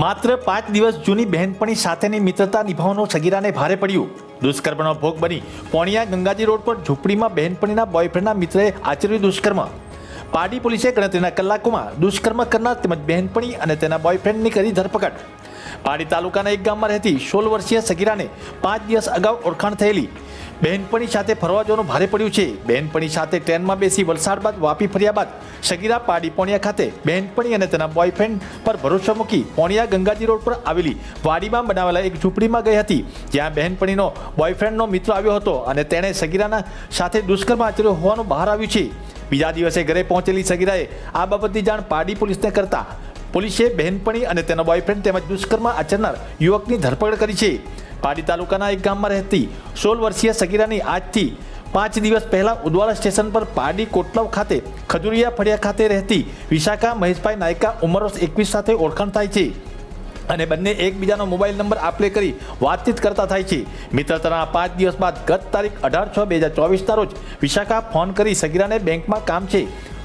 માત્ર પાંચ દિવસ જૂની બહેનપણી સાથેની મિત્રતા નિભાવવાનો સગીરાને ભારે પડ્યું. દુષ્કર્મનો ભોગ બની પોણિયા ગંગાજી રોડ પર ઝૂંપડીમાં બહેનપણીના બોયફ્રેન્ડના મિત્રએ આચર્યું દુષ્કર્મ. પાડી પોલીસે ગણતરીના કલાકોમાં દુષ્કર્મ કરનાર તેમજ બહેનપણી અને તેના બોયફ્રેન્ડની કરી ધરપકડ. પાડી તાલુકાના એક ગામમાં રહેતી સોળ વર્ષીય સગીરાને પાંચ દિવસ અગાઉ ઓળખાણ થયેલી. બહેનપણી સાથે ફરવા જવાનું ભારે પડ્યું છે. બહેનપણી સાથે ટ્રેનમાં બેસી વલસાડ બાદ વાપી ફર્યા બાદ સગીરા પાડી પોણિયા ખાતે બહેનપણી અને તેના બોયફ્રેન્ડ પર ભરોસો મૂકી પોણિયા ગંગાજી રોડ પર આવેલી વાડીમાં બનાવેલા એક ઝૂંપડીમાં ગઈ હતી. જ્યાં બહેનપણીનો બોયફ્રેન્ડનો મિત્ર આવ્યો હતો અને તેણે સગીરાના સાથે દુષ્કર્મ આચર્યો હોવાનું બહાર આવ્યું છે. બીજા દિવસે ઘરે પહોંચેલી સગીરાએ આ બાબતની જાણ પાડી પોલીસને કરતા પોલીસે બહેનપણી અને તેનો બોયફ્રેન્ડ તેમજ દુષ્કર્મ આચરનાર યુવકની ધરપકડ કરી છે. પાડી તાલુકાના એક ગામમાં રહેતી સોળ વર્ષીય સગીરાની આજથી પાંચ દિવસ પહેલા ઉદવાડા સ્ટેશન પર પાડી કોટલાવ ખાતે ખજુરિયા ફળિયા ખાતે રહેતી વિશાખા, મહેશભાઈ નાયકા ઉંમર એકવીસ સાથે ઓળખાણ થાય છે. અને બંને એકબીજાનો મોબાઈલ નંબર આપલે કરી વાતચીત કરતા થાય છે. મિત્રતાના પાંચ દિવસ બાદ ગત તારીખ અઢાર છ બે હજાર ચોવીસના રોજ વિશાખા ફોન કરી સગીરાને બેંકમાં કામ છે.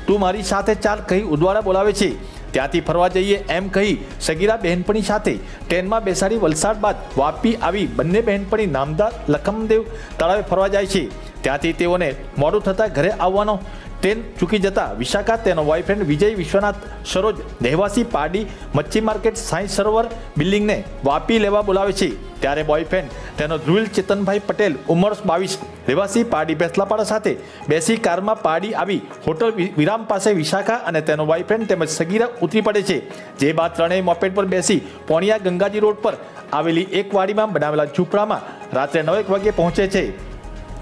તું મારી સાથે ચાલ કહી ઉદવાડા બોલાવે છે. ત્યાંથી ફરવા જઈએ એમ કહી સગીરા બહેનપણી સાથે ટ્રેનમાં બેસાડી વલસાડ બાદ વાપી આવી બંને બહેનપણી નામદાર લખમદેવ તળાવે ફરવા જાય છે. ત્યાંથી તેઓને મોડું થતાં ઘરે આવવાનો ટ્રેન ચૂકી જતા વિશાખા, તેનો બોયફ્રેન્ડ વિજય વિશ્વનાથ, સરોજ, રહેવાસી પાડી મચ્છી માર્કેટ, સાંઈ સરોવર બિલ્ડિંગને વાપી લેવા બોલાવે છે. ત્યારે બોયફ્રેન્ડ તેનો ધ્રુવિલ ચેતનભાઈ પટેલ ઉંમર બાવીસ, રહેવાસી પાડી બેસલાપાડા સાથે બેસી કારમાં પાડી આવી હોટલ વિરામ પાસે વિશાખા અને તેનો બોયફ્રેન્ડ તેમજ સગીરા ઉતરી પડે છે. જે બાદ ત્રણેય મોપેડ પર બેસી પોણિયા ગંગાજી રોડ પર આવેલી એક વાડીમાં બનાવેલા ઝૂંપડામાં રાત્રે નવેક વાગે પહોંચે છે.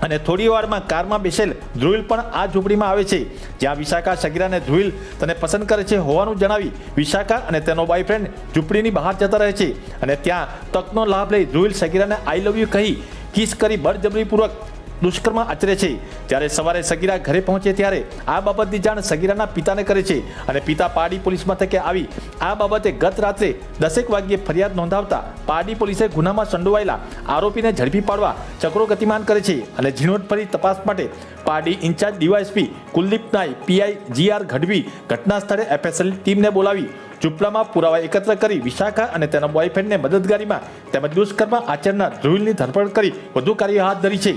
અને થોડી વારમાં કારમાં બેસેલ ધ્રુવિલ પણ આ ઝૂંપડીમાં આવે છે. જ્યાં વિશાખા સગીરાને ધ્રુવિલ તને પસંદ કરે છે હોવાનું જણાવી વિશાખા અને તેનો બોયફ્રેન્ડ ઝૂંપડીની બહાર જતા રહે છે. અને ત્યાં તકનો લાભ લઈ ધ્રુવિલ, સગીરાને આઈ લવ યુ કહી કિસ કરી બળજબરીપૂર્વક દુષ્કર્મ આચરે છે. જ્યારે સવારે સગીરા ઘરે પહોંચે ત્યારે આ બાબતની જાણ સગીરાના પિતાને કરે છે અને પિતા પારડી પોલીસ મથકે આવી. આ બાબતે ગત રાત્રે દસેક વાગ્યે ફરિયાદ નોંધાવતા પારડી પોલીસે ગુનામાં સંડોવાયેલા આરોપીને ઝડપી પાડવા ચક્રો ગતિમાન કરે છે અને ઝીણવટભરી તપાસ માટે પારડી ઇન્ચાર્જ ડીવાયએસપી કુલદીપ નાય, પીઆઈ જીઆર ગઢવી ઘટના સ્થળે એફએસએલ ટીમને બોલાવી ઝૂંપડામાં પુરાવા એકત્ર કરી વિશાખા અને તેના બોયફ્રેન્ડને મદદગારીમાં તેમજ દુષ્કર્મ આચરનાર ધ્રુવિલની ધરપકડ કરી વધુ કાર્ય હાથ ધરી છે.